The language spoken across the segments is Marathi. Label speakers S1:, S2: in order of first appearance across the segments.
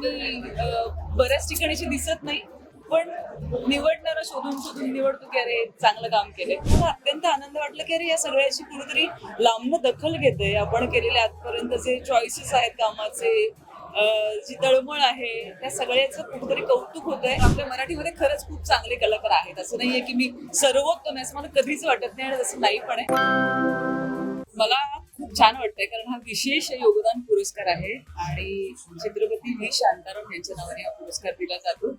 S1: मी बऱ्याच ठिकाणी दिसत नाही पण निवडणारा शोधून शोधून निवडतो की अरे चांगलं काम केलंय. मला अत्यंत आनंद वाटला की अरे या सगळ्याची कुठेतरी लांबनं दखल घेते आपण केलेले आजपर्यंत जे चॉईसेस आहेत कामाचे जी तळमळ आहे त्या सगळ्याचं कुठेतरी कौतुक होत आहे आपल्या मराठीमध्ये खरंच खूप चांगले कलाकार आहेत. असं नाहीये की मी सर्वोत्तम आहे असं मला कधीच वाटत नाही आणि असं नाही पण आहे. मला खूप छान वाटतंय कारण हा विशेष योगदान पुरस्कार आहे आणि छत्रपती व्ही. शांताराम यांच्या नावाने हा पुरस्कार दिला जातो.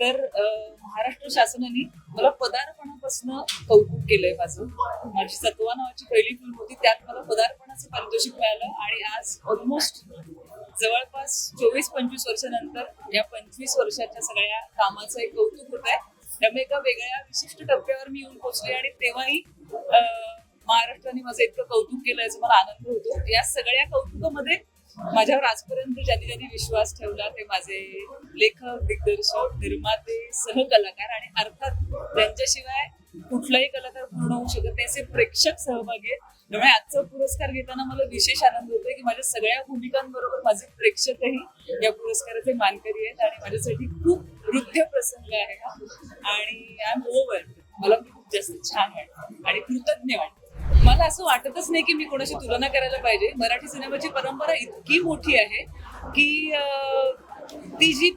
S1: तर महाराष्ट्र शासनाने मला पदार्पणापासून कौतुक केलंय माझं. माझी सत्वा नावाची पहिली फिल्म होती त्यात मला पदार्पणाचं पारितोषिक मिळालं आणि आज ऑलमोस्ट जवळपास चोवीस पंचवीस वर्षानंतर या पंचवीस वर्षाच्या सगळ्या कामाचं एक कौतुक होत आहे त्यामुळे एका वेगळ्या विशिष्ट टप्प्यावर मी येऊन पोहोचले आणि तेव्हाही महाराष्ट्राने माझं इतकं कौतुक केलं याचा मला आनंद होतो. या सगळ्या कौतुकामध्ये माझ्यावर आजपर्यंत ज्यांनी ज्यांनी विश्वास ठेवला ते माझे लेखक दिग्दर्शक निर्माते सहकलाकार आणि अर्थात त्यांच्याशिवाय कुठलाही कलाकार पूर्ण होऊ शकत नाही असे प्रेक्षक सहभागी आहेत. त्यामुळे आजचा पुरस्कार घेताना मला विशेष आनंद होतोय की माझ्या सगळ्या भूमिकांबरोबर माझे प्रेक्षकही या पुरस्काराचे मानकरी आहेत आणि माझ्यासाठी खूप हृदय प्रसंग आहे हा. आणि आय एम ओव्हर मला खूप जास्त छान वाटतं. आणि कृतज्ञ वाटतं. मला असं वाटतच नाही की मी कोणाशी तुलना करायला पाहिजे. मराठी सिनेमाची परंपरा इतकी मोठी आहे की ती जी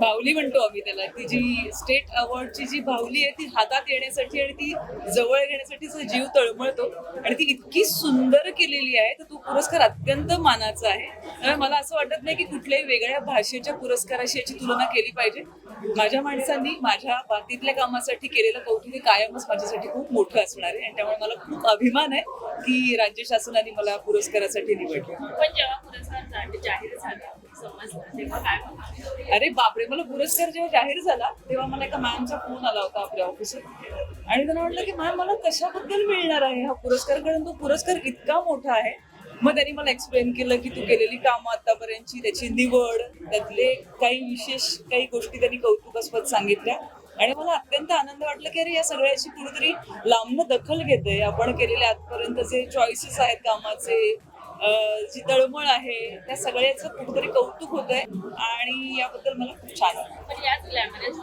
S1: बाहुली म्हणतो आम्ही त्याला ती जी स्टेट अवॉर्डची जी बाहुली आहे ती हातात येण्यासाठी आणि ती जवळ घेण्यासाठीचा जीव तळमळतो. आणि ती इतकी सुंदर केलेली आहे तर तो पुरस्कार अत्यंत मानाचा आहे. त्यामुळे मला असं वाटत नाही की कुठल्याही वेगळ्या भाषेच्या पुरस्काराशी याची तुलना केली पाहिजे. माझ्या माणसांनी माझ्या बातीतल्या कामासाठी केलेलं कौतुक हे कायमच माझ्यासाठी खूप मोठं असणार आहे. आणि त्यामुळे मला खूप अभिमान आहे की राज्य शासनाने मला पुरस्कारासाठी निवडलं.
S2: पण जेव्हा पुरस्कार जाहीर झाला समजलं. तेव्हा काय
S1: अरे बापरे मला पुरस्कार जेव्हा जाहीर झाला तेव्हा मला एका मॅमचा फोन आला होता आपल्या ऑफिसात आणि त्यांना म्हटलं की मॅम मला कशाबद्दल मिळणार आहे हा पुरस्कार? कारण तो पुरस्कार इतका मोठा आहे. मग त्यांनी मला एक्सप्लेन केलं की तू केलेली कामं आतापर्यंतची त्याची निवड त्यातले काही विशेष काही गोष्टी त्यांनी कौतुकास्पद सांगितल्या. आणि मला अत्यंत आनंद वाटला की अरे या सगळ्याची कुठेतरी लांबनं दखल घेते आपण केलेले आजपर्यंत जे चॉईसेस आहेत कामाचे जी तळमळ आहे त्या सगळ्याचं कुठेतरी कौतुक होत आहे आणि याबद्दल मला खूप छान वाटतं.
S2: पण याच ग्लॅमरस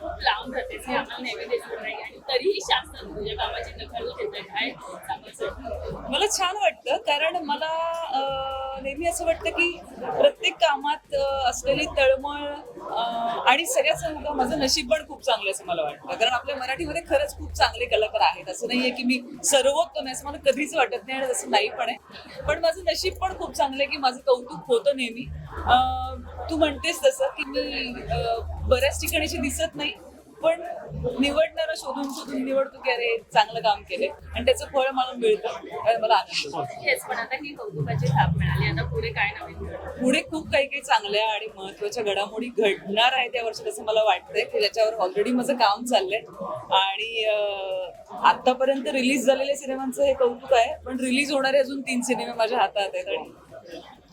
S2: खूप लांब जाते आम्हाला नेहमी दिसत नाही आणि तरीही शासन तुझ्या कामाची दखल घेतं काय सांगायचं
S1: मला छान वाटतं कारण मला नेहमी असं वाटतं की प्रत्येक कामात असलेली तळमळ आणि सगळ्यात सांगू माझं नशीब पण खूप चांगलं असं मला वाटतं. कारण आपल्या मराठीमध्ये खरंच खूप चांगले कलाकार आहेत. असं नाहीये की मी सर्वोत्तम आहे असं मला कधीच वाटत नाही आणि असं नाही पण आहे. पण माझं नशीब पण खूप चांगलं आहे की माझं कौतुक होतं नेहमी. तू म्हणतेस तसं की मी बऱ्याच ठिकाणीची दिसत नाही पण निवडणारा शोधून शोधून निवडतो की अरे चांगलं काम केलंय आणि त्याचं फळ मला मिळतं मला आनंद.
S2: हेच पण आता ही कौतुकाची थाप मिळाली आता पुढे काय नवीन?
S1: पुढे खूप काही काही चांगल्या आणि महत्त्वाच्या घडामोडी घडणार आहेत या वर्षात असं मला वाटतंय की त्याच्यावर ऑलरेडी माझं काम चाललंय आणि आतापर्यंत रिलीज झालेल्या सिनेमांचं हे कौतुक आहे पण रिलीज होणारे अजून तीन सिनेमे माझ्या हातात आहेत आणि